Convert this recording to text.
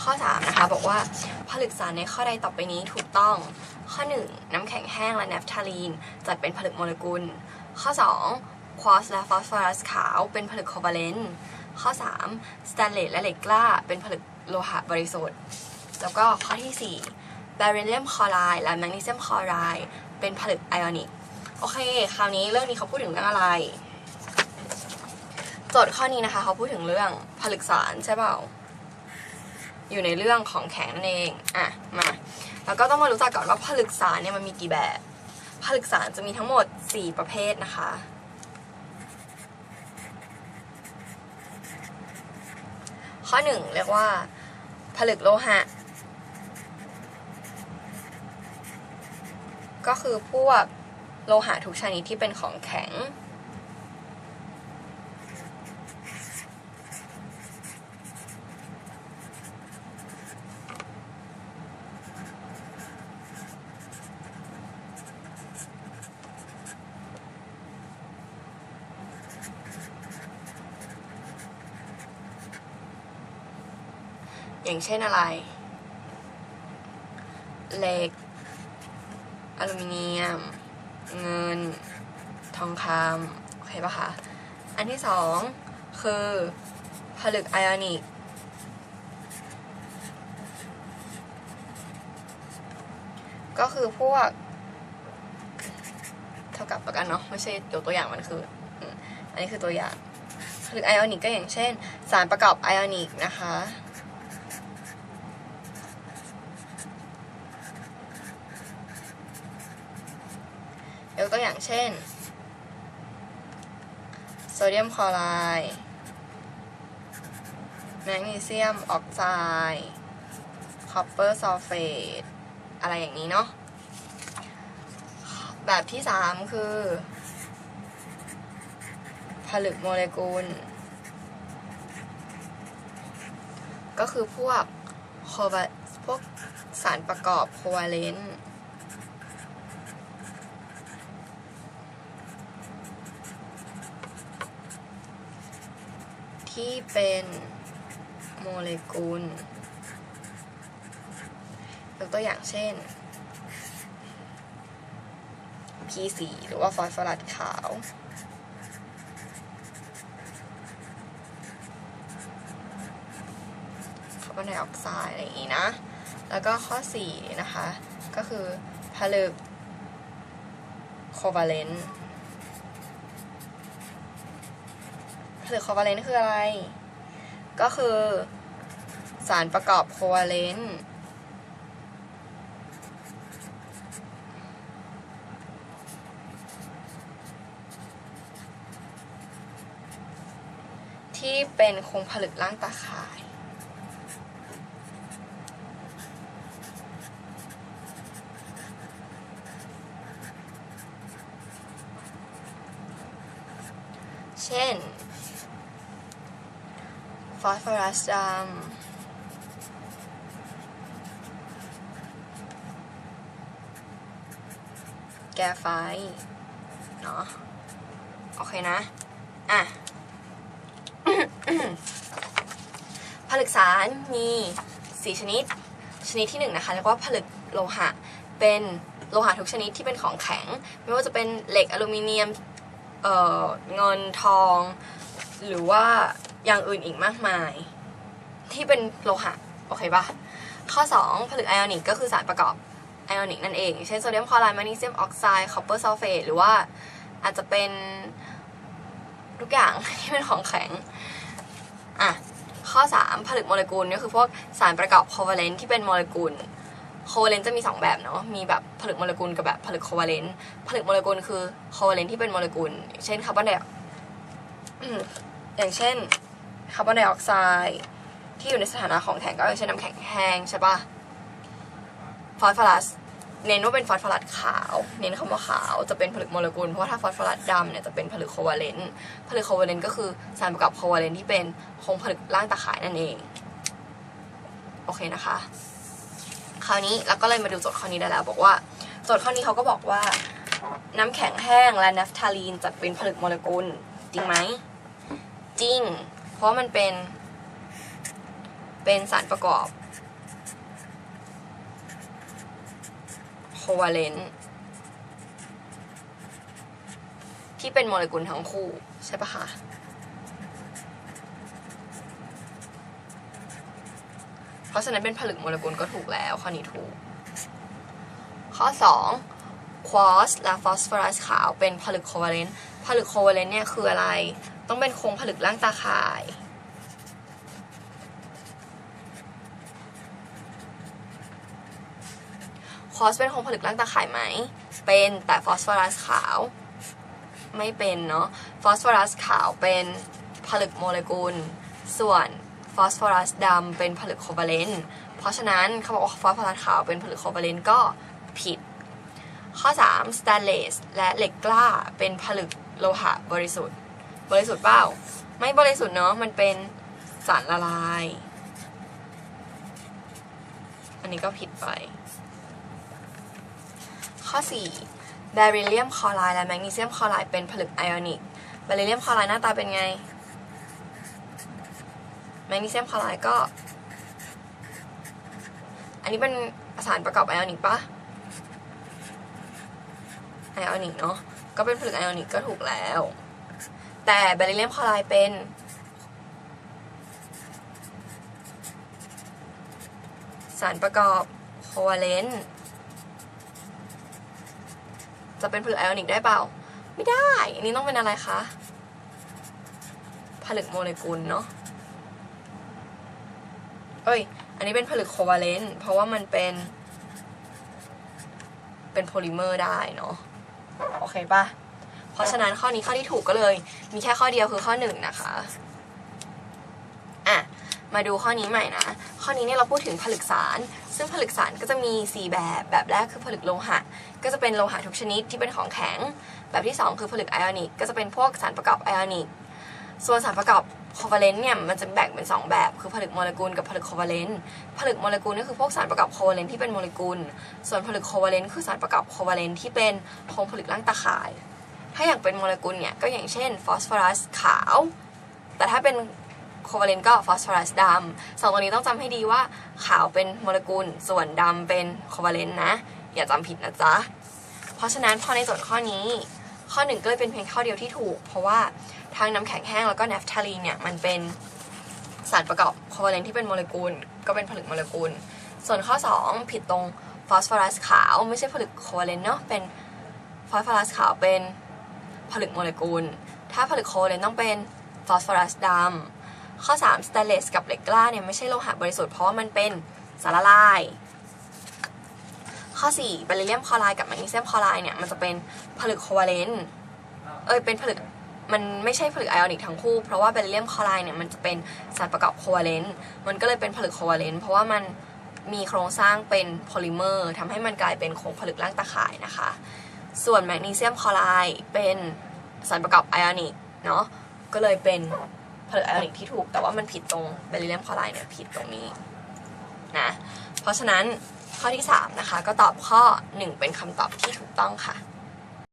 ข้อ 3 นะคะ บอกว่าผลึกสารในข้อใดต่อไปนี้ถูกต้อง ข้อ 1 น้ำแข็งแห้งและแนฟทาลีน จัดเป็นผลึกโมเลกุล ข้อ 2 ควอสและฟอสฟอรัสขาวเป็นผลึกโคบาเลนต์ข้อ 3 สแตนเลสและเหล็กกล้า เป็นผลึกโลหะบริสุทธิ์ แล้วก็ข้อที่4 b a r y l i u m คลอไรด์และแมกนีเซียมคลอไรด์เป็นผลึกไอออนิก โอเค คราวนี้เรื่องนี้เขาพูดถึงเรื่องอะไร โจทย์ข้อนี้นะคะเขาพูดถึงเรื่องผลึกสารใช่เปล่า อยู่ในเรื่องของแข็งนั่นเอง อะ มา แล้วก็ต้องมารู้จักก่อนว่าผลึกสารเนี่ยมันมีกี่แบบ ผลึกสารจะมีทั้งหมด 4 ประเภทนะคะ ข้อ 1 เรียกว่า ผลึกโลหะ ก็คือพวกโลหะทุกชนิดที่เป็นของแข็ง อย่างเช่นอะไรเหล็ก อลูมิเนียม เงิน ทองคำโอเคปะคะ อันที่สองคือผลึกไอออนิก ก็คือพวก เท่ากับประกันเนาะไม่ใช่ยกตัวอย่างมันคือ อันนี้คือตัวอย่างผลึกไอออนิกก็อย่างเช่น สารประกอบไอออนิกนะคะ ยกตัวอย่างเช่น โซเดียมคลอไรด์แมกนีเซียมออกไซด์คอปเปอร์ซัลเฟตอะไรอย่างนี้เนาะแบบที่ 3 คือ ผลึกโมเลกุล ก็คือพวกโคบาพวกสารประกอบโควาเลนต์ ที่เป็นโมเลกุลยกตัวอย่างเช่น P4 หรือว่าฟอสฟอรัสขาว คาร์บอนไดออกไซด์อะไรอย่างนี้นะ แล้วก็ข้อ4นะคะ ก็คือผลึกโควาเลนต์ ผลึกโควเลนต์คืออะไร ก็คือสารประกอบโควเลนต์ที่เป็นคงผลึกร่างตาข่าย เช่น ฟอสฟอรัสดำแกไฟเนาะโอเคนะ อะ ผลึกสารมีสี่ชนิด ชนิดที่หนึ่งนะคะเรียกว่าผลึกโลหะ เป็นโลหะทุกชนิดที่เป็นของแข็ง ไม่ว่าจะเป็นเหล็กอลูมิเนียมเอ่อเงินทอง หรือว่า อย่างอื่นอีกมากมาย ที่เป็นโลหะโอเคปะข้อ 2 ผลึกไอออนิกก็คือสารประกอบไอออนิกนั่นเอง เช่นโซเดียมคลอไรด์แมกนีเซียมออกไซด์คอปเปอร์ซัลเฟตหรือว่าอาจจะเป็นทุกอย่างที่เป็นของแข็งอะข้อ 3 ผลึกโมเลกุลก็คือพวกสารประกอบโคเวเลนต์ที่เป็นโมเลกุลโคเวเลนต์จะมี 2 แบบเนาะ มีแบบผลึกโมเลกุลกับแบบผลึกโคเวเลนต์ผลึกโมเลกุลคือโคเวเลนต์ที่เป็นโมเลกุล เช่นคาร์บอนไดออกอืมอย่างเช่น คาร์บอนไดออกไซด์ที่อยู่ในสถานะของแข็งก็อย่างเช่นน้ำแข็งแห้งใช่ปะฟอสฟอรัสเน้นว่าเป็นฟอสฟอรัสขาว เน้นคำว่าขาวจะเป็นผลึกโมเลกุล เพราะว่าถ้าฟอสฟอรัสดำเนี่ยจะเป็นผลึกโคเวาเลนต์ผลึกโคเวาเลนต์ก็คือสารประกอบโคเวาเลนต์ที่เป็นคงผลึกร่างตาข่ายนั่นเอง โอเคนะคะ คราวนี้เราก็เลยมาดูโจทย์ข้อนี้ได้แล้ว บอกว่าโจทย์ข้อนี้เขาก็บอกว่า น้ำแข็งแห้งและนัฟทาลีนจัดเป็นผลึกโมเลกุล จริงไหม จริง ราะมันเป็น เป็นสารประกอบโควาเลนที่เป็นโมเลกุลทั้งคู่ ใช่ปะคะเพราะฉะนั้นเป็นผลึกโมเลกุลก็ถูกแล้ว ข้อนี้ถูก ข้อ 2 ควอสและฟอสฟอรัสขาวเป็นผลึกโคเวเลนต์ผลึกโคเวเลนต์เนี่ยคืออะไร ต้องเป็นโครงผลึกร่างตาข่าย คอสเป็นโครงผลึกร่างตาข่ายไหม เป็นแต่ฟอสฟอรัสขาว ไม่เป็นเนาะ ฟอสฟอรัสขาวเป็นผลึกโมเลกุล ส่วนฟอสฟอรัสดำเป็นผลึกโคเวเลนต์ เพราะฉะนั้นเขาบอกว่าฟอสฟอรัสขาวเป็นผลึกโคเวเลนต์ก็ผิด ข้อ 3 สแตนเลสและเหล็กกล้าเป็นผลึกโลหะบริสุทธิ์ บริสุทธิ์เปล่า ไม่บริสุทธิ์เนาะมันเป็นสารละลาย อันนี้ก็ผิดไป ข้อ4แบริเลียมคลอไรด์และแมกนีเซียมคลอไรด์เป็นผลึกไอออนิกแบริเลียมคลอไรด์หน้าตาเป็นไง แมกนีเซียมคลอไรด์ก็ อันนี้เป็นสารประกอบไอออนิกปะไอออนิกเนาะก็เป็นผลึกไอออนิกก็ถูกแล้ว แต่เบริเลียมคลอไรด์เป็นสารประกอบโควาเลนต์จะเป็นผลึกไอออนิกได้เปล่า ไม่ได้ อันนี้ต้องเป็นอะไรคะ ผลึกโมเลกุลเนาะเอ้ย อันนี้เป็นผลึกโควาเลนต์เพราะว่ามันเป็น เป็นโพลิเมอร์ได้เนาะโอเคปะ เพราะฉะนั้นข้อนี้ข้อที่ถูกก็เลย มีแค่ข้อเดียวคือข้อหนึ่งนะคะอะมาดูข้อนี้ใหม่นะ ข้อนี้เนี่ยเราพูดถึงผลึกสาร ซึ่งผลึกสารก็จะมี 4 แบบ แบบแรกคือผลึกโลหะ ก็จะเป็นโลหะทุกชนิดที่เป็นของแข็ง แบบที่ 2 คือผลึกไอออนิก ก็จะเป็นพวกสารประกอบไอออนิก ส่วนสารประกอบโคเวเลนต์เนี่ยมันจะแบ่งเป็น 2 แบบ คือผลึกโมเลกุลกับผลึกโคเวเลนต์ ผลึกโมเลกุลก็คือพวกสารประกอบโคเวเลนต์ที่เป็นโมเลกุล ส่วนผลึกโคเวเลนต์คือสารประกอบโคเวเลนต์ที่เป็นโครงผลึกร่างตาข่าย ถ้าอย่างเป็นโมเลกุลเนี่ยก็อย่างเช่นฟอสฟอรัสขาว แต่ถ้าเป็นโคเวเลนต์ก็ฟอสฟอรัสดำสองตัวนี้ต้องจำให้ดีว่าขาวเป็นโมเลกุลส่วนดำเป็นโคเวเลนต์นะ อย่าจำผิดนะจ๊ะ เพราะฉะนั้นพอในโจทย์ข้อนี้ ข้อหนึ่งก็เลยเป็นเพียงข้อเดียวที่ถูก เพราะว่าทางน้ำแข็งแห้งแล้วก็แนฟทาลีนเนี่ยมันเป็นสารประกอบโคเวเลนต์ที่เป็นโมเลกุลก็เป็นผลึกโมเลกุล ส่วนข้อ 2 ผิดตรงฟอสฟอรัสขาวไม่ใช่ผลึกโคเวเลนต์เนาะเป็นฟอสฟอรัสขาวเป็น ผลึกโมเลกุล ถ้าผลึกโคเวเลนต์ต้องเป็นฟอสฟอรัสดำ ข้อ 3สแตนเลสกับเหล็กกล้าเนี่ยไม่ใช่โลหะบริสุทธิ์เพราะมันเป็นสารละลาย ข้อ4บริเลียมคลอไรด์กับแมกนีเซียมคลอไรด์เนี่ยมันจะเป็นผลึกโคเวาเลนต์ เอยเป็นผลึกมันไม่ใช่ผลึกไอออนิกทั้งคู่ เพราะว่าเบริเลียมคลอไรด์เนี่ยมันจะเป็นสารประกอบโคเวาเลนต์ มันก็เลยเป็นผลึกโคเวาเลนต์เพราะว่ามันมีโครงสร้างเป็นโพลิเมอร์ทำให้มันกลายเป็นโครงผลึกร่างตาข่ายนะคะ ส่วนแมกนีเซียมคลอไรด์เป็นสารประกอบไอออนิกเนาะก็เลยเป็นผลึกไอออนิกที่ถูก แต่ว่ามันผิดตรงเบริเลียมคลอไรด์เนี่ยผิดตรงนี้นะเพราะฉะนั้นข้อที่ 3 นะคะ ก็ตอบข้อ 1 เป็นคำตอบที่ถูกต้องค่ะ